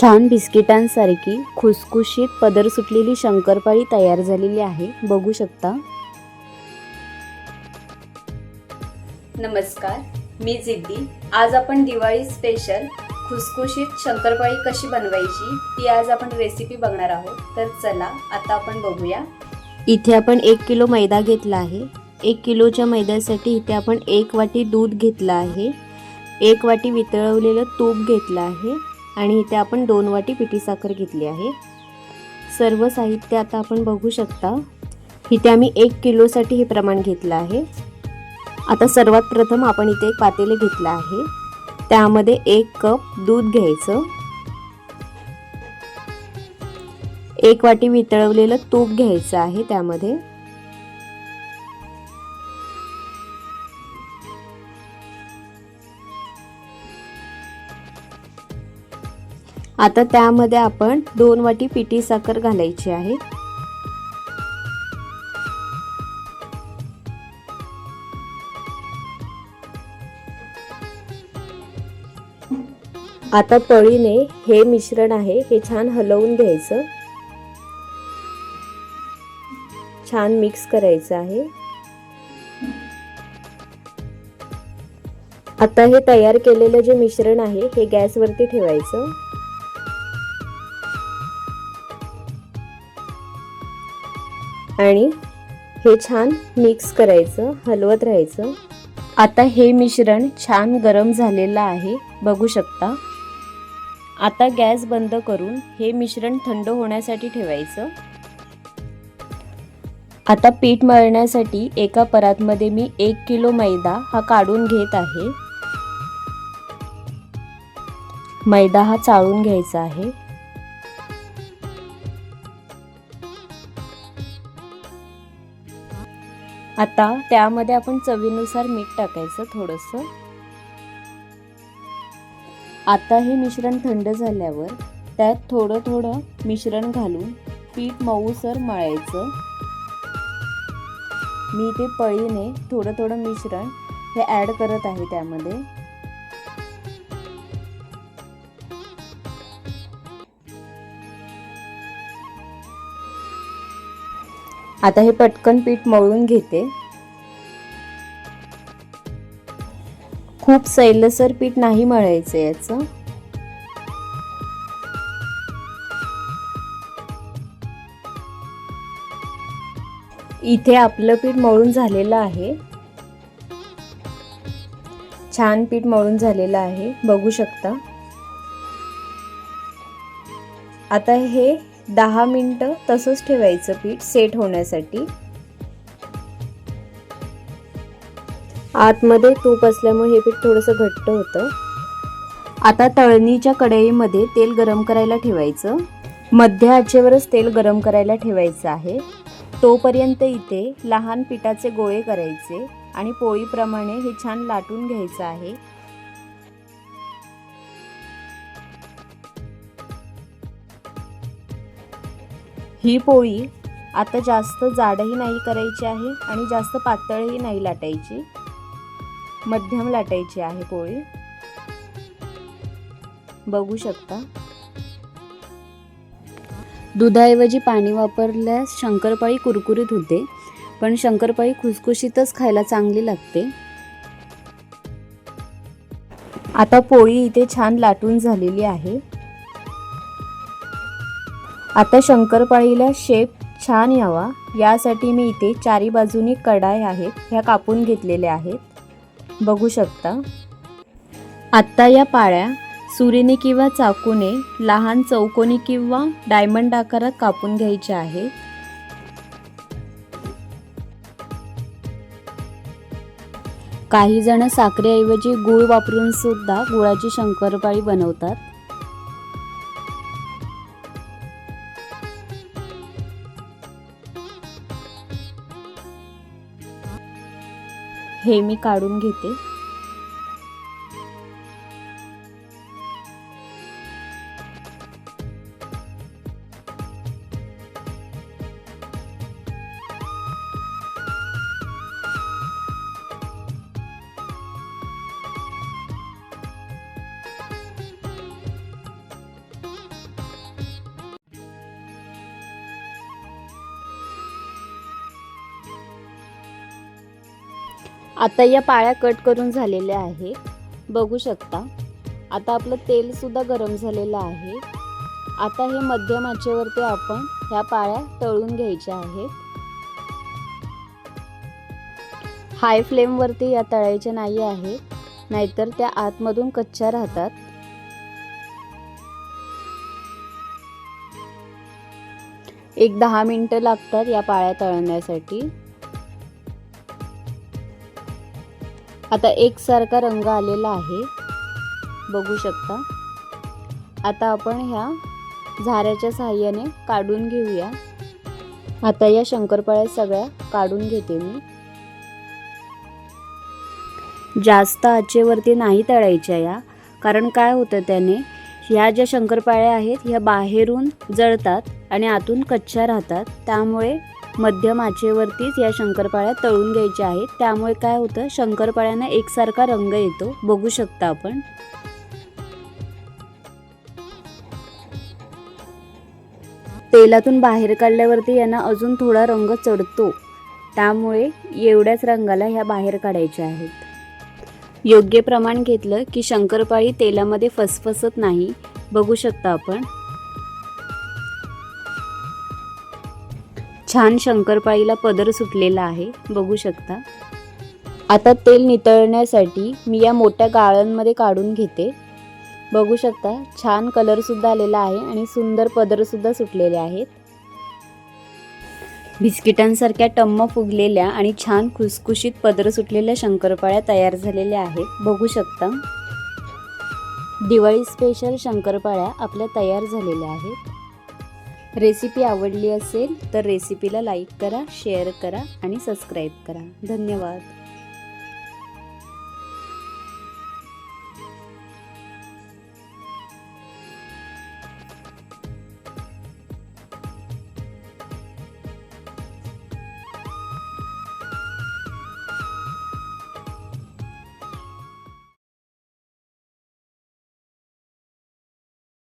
छान बिस्किटांसारखी खुसखुशीत पदर सुटलेली शंकरपाळी तयार झालेली आहे. बघू शकता. नमस्कार मी जिद्दी. आज आपण दिवाळी स्पेशल खुसखुशीत शंकरपाळी कशी बनवायची ती आज आपण रेसिपी बघणार आहोत. तर चला आता आपण बघूया. इथे आपण एक किलो मैदा घेतला आहे. एक किलोच्या मैद्यासाठी इथे आपण एक वाटी दूध घेतलं आहे. एक वाटी वितळवलेलं तूप घेतलं आहे. आणि इथे आपण दोन वाटी पिठी साखर घेतली आहे. सर्व साहित्य आता आपण बघू शकता. इथे आम्ही एक किलोसाठी हे प्रमाण घेतलं आहे. आता सर्वात प्रथम आपण इथे एक पातेले घेतलं आहे. त्यामध्ये एक कप दूध घ्यायचं. एक वाटी वितळवलेलं तूप घ्यायचं आहे त्यामध्ये. आता त्यामध्ये आपण दोन वाटी पिठी साखर घालायची आहे. आता पळीने हे मिश्रण आहे हे छान हलवून घ्यायचं. छान मिक्स करायचं आहे. आता हे तयार केलेलं जे मिश्रण आहे हे गॅसवरती ठेवायचं. आणि हे छान मिक्स करायचं हलवत राहायचं. आता हे मिश्रण छान गरम झालेलं आहे बघू शकता. आता गॅस बंद करून हे मिश्रण थंड होण्यासाठी ठेवायचं. आता पीठ मळण्यासाठी एका परातमध्ये मी एक किलो मैदा हा काढून घेत आहे. मैदा हा चाळून घ्यायचा आहे. आता त्यामध्ये आपण चवीनुसार मीठ टाकायचं थोडंसं. आता हे मिश्रण थंड झाल्यावर त्यात थोडं थोडं मिश्रण घालून पीठ मऊसर मळायचं. मी ते पळीने थोडं थोडं मिश्रण हे ॲड करत आहे त्यामध्ये. आता हे पटकन पीठ मळून घेते. खूप सैलसर पीठ नाही मळायचं याचं. इथे आपलं पीठ मळून झालेलं आहे. छान पीठ मळून झालेलं आहे बघू शकता. आता हे दहा मिनटं तसंच ठेवायचं पीठ सेट होण्यासाठी. आतमध्ये तूप असल्यामुळे हे पीठ थोडंसं घट्ट होतं. आता तळणीच्या कढईमध्ये तेल गरम करायला ठेवायचं. मध्य आचेवरच तेल गरम करायला ठेवायचं आहे. तोपर्यंत इथे लहान पिठाचे गोळे करायचे आणि पोळीप्रमाणे हे छान लाटून घ्यायचं आहे. ही पोळी आता जास्त जाडही नाही करायची आहे आणि जास्त पातळही नाही लाटायची. मध्यम लाटायची आहे पोळी. बघू शकता. दुधाऐवजी पाणी वापरल्यास शंकरपाळी कुरकुरीत होते पण शंकरपाळी खुसखुशीतच खायला चांगली लागते. आता पोळी इथे छान लाटून झालेली आहे. आता शंकरपाळीला शेप छान यावा. यासाठी मी इथे चारी बाजूनी कढाई आहेत ह्या कापून घेतलेल्या आहेत. बघू शकता. आत्ता या पाळ्या सुरीने किंवा चाकूने लहान चौकोनी किंवा डायमंड आकारात कापून घ्यायच्या आहेत. काही जण साखरेऐवजी गूळ वापरून सुद्धा गुळाची शंकरपाळी बनवतात. हे मी काढून घेते. आता या पाळ्या कट करून झालेल्या आहेत. बघू शकता. आता आपलं तेलसुद्धा गरम झालेलं आहे. आता हे मध्यम आचेवरती आपण ह्या पाळ्या तळून घ्यायच्या आहेत. हाय फ्लेमवरती या तळायच्या नाही आहेत नाहीतर त्या आतमधून कच्च्या राहतात. एक दहा मिनटं लागतात या पाळ्या तळण्यासाठी. आता एकसारखा रंग आलेला आहे. बघू शकता. आता आपण ह्या झाऱ्याच्या साहाय्याने काढून घेऊया. आता या शंकरपाळ्या सगळ्या काढून घेते मी. जास्त आचेवरती नाही तळायच्या या. कारण काय होतं त्याने ह्या ज्या शंकरपाळ्या आहेत ह्या बाहेरून जळतात आणि आतून कच्च्या राहतात. त्यामुळे मध्यम आचेवरतीच या शंकरपाळ्या तळून घ्यायच्या आहेत. त्यामुळे काय होतं शंकरपाळ्यांना एकसारखा रंग येतो. बघू शकता आपण. तेलातून बाहेर काढल्यावरती यांना अजून थोडा रंग चढतो. त्यामुळे एवढ्याच रंगाला ह्या बाहेर काढायच्या आहेत. योग्य प्रमाण घेतलं की शंकरपाळी तेलामध्ये फसफसत नाही. बघू शकता आपण. छान शंकरपाळीला पदर सुटलेला आहे. बघू शकता. आता तेल नितळण्यासाठी मी या मोठ्या गाळ्यांमध्ये काढून घेते. बघू शकता छान कलरसुद्धा आलेला आहे आणि सुंदर पदरसुद्धा सुटलेले आहेत. बिस्किटांसारख्या टम्म फुगलेल्या आणि छान खुसखुशीत पदर सुटलेल्या शंकरपाळ्या तयार झालेल्या आहेत. बघू शकता. दिवाळी स्पेशल शंकरपाळ्या आपल्या तयार झालेल्या आहेत. रेसिपी आवडली असेल तर रेसिपीला लाईक करा शेअर करा आणि सबस्क्राईब करा. धन्यवाद.